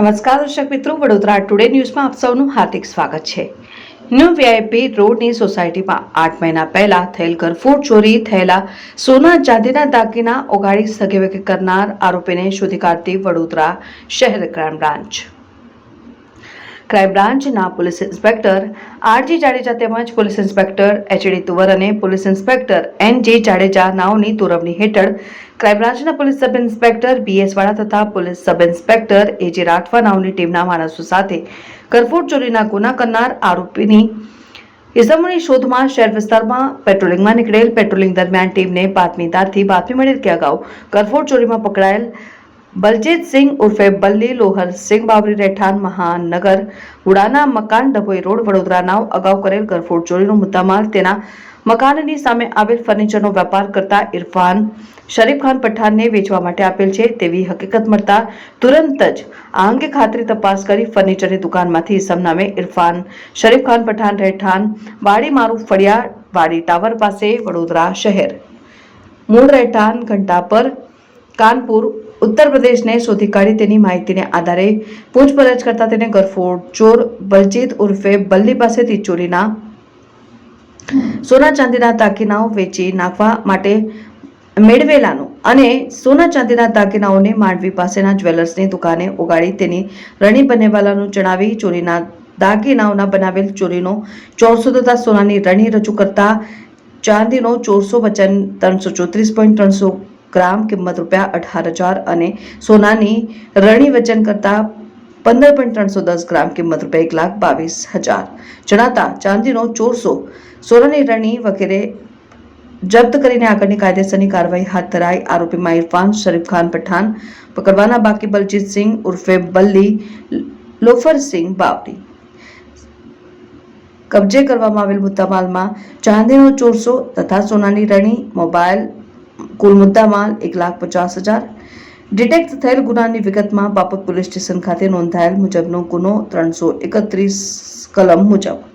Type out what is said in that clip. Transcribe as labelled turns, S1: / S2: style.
S1: નમસ્કાર દર્શક મિત્રો, વડોદરા ટુડે ન્યૂઝમાં આપ સૌનું હાર્દિક સ્વાગત છે. ન્યૂ વીઆઈપી રોડની સોસાયટીમાં આઠ મહિના પહેલા થયેલ ઘરફોડ ચોરી થયેલા સોના ચાંદીના દાગીના ઓગાળી સગેવેગે કરનાર આરોપીને શોધી કાઢતી વડોદરા શહેર ક્રાઇમ બ્રાન્ચ. ક્રાઇમ બ્રાન્ચના પોલીસ ઇન્સ્પેક્ટર આરજી જાડેજા તેમજ પોલીસ ઇન્સ્પેક્ટર એચડી તુવર અને પોલીસ ઇન્સ્પેક્ટર એન જે જાડેજા નાઓની તુરવણી હેઠળ ક્રાઇમ બ્રાન્ચના પોલીસ સબ ઇન્સ્પેક્ટર બીએસ વાળા તથા પોલીસ સબ ઇન્સ્પેક્ટર એ જે રાઠવા નાઓની ટીમના માણસો સાથે કરફોડ ચોરીના ગુના કરનાર આરોપીની ઇસમોની શોધમાં શહેર વિસ્તારમાં પેટ્રોલિંગમાં નીકળેલ પેટ્રોલિંગ દરમિયાન ટીમને બાતમીદારથી બાતમી મળેલ કે અગાઉ કરફોડ ચોરીમાં પકડાયેલ બલજીતસિંહ ઉર્ફે બલ્લી લોહર સિંહ બાવરી રહેઠાણ મહાનગર ઉડાના મકાન ડભોઈ રોડ વડોદરા નાવ અગાઉ કરેલ ઘરફોડ ચોરીનો મુદ્દામાલ. તેના મકાનની સામે આવેલ ફર્નિચરનો વેપાર કરતા ઇરફાન શરીફ ખાન પઠાણને વેચવા માટે આપેલ છે. તેવી હકીકત મળતા તુરંત જ આ અંગે ખાતરી તપાસ કરી ફર્નિચરની દુકાનમાંથી ઇસમ નામે ઇરફાન શરીફ ખાન પઠાણ રહેઠાણ વાડી મારું ફળિયા વાડી ટાવર પાસે વડોદરા શહેર. મૂળ રહેઠાણ ઘંટા પર કાનપુર ઉત્તર પ્રદેશને શોધી કાઢી તેની માહિતીને આધારે પૂછપરછ કરતા તેને ગરફોડ ચોર બલજીત ઉર્ફે બલ્લી પાસેથી ચોરીના સોના ચાંદીના દાગીનાઓ વેચી નાખવા માટે મેળવેલાનું અને સોના ચાંદીના દાગીનાઓને માંડવી પાસેના જ્વેલર્સની દુકાને ઉગાડી તેની રણી બનેવાલાનું જણાવી ચોરીના દાગીનાઓના બનાવેલ ચોરીનો ચોરસો તથા સોનાની રણી રજૂ કરતા ચાંદીનો ચોરસો વચન ત્રણસો ચોત્રીસ પોઈન્ટ ત્રણસો ગ્રામ કિંમત રૂપિયા અઢાર હજાર અને સોનાની રણી વજન કરતા પંદર પોઈન્ટ ત્રણસો દસ ગ્રામ કિંમત રૂપિયા એક લાખ બાવીસ હજાર. જણાતા ચાંદીનો ચોરસો સોનાની રણી વગેરે જપ્ત કરીને આગળની કાયદેસરની કાર્યવાહી હાથ ધરાઈ. આરોપીમાં ઇરફાન શરીફ ખાન પઠાણ, પકડવાના બાકી બલજીતસિંહ ઉર્ફે બલ્લી લોફરસિંહ બાવડી. કબજે કરવામાં આવેલ મુદ્દામાલમાં ચાંદીનો ચોરસો તથા સોનાની રણી, મોબાઈલ કુલ મુદ્દામાલ એક લાખ પચાસ હજાર. ડિટેક્ટ થયેલ ગુનાની વિગતમાં બાપક પોલીસ સ્ટેશન ખાતે નોંધાયેલ મુજબનો ગુનો ત્રણસો એકત્રીસ કલમ મુજબ.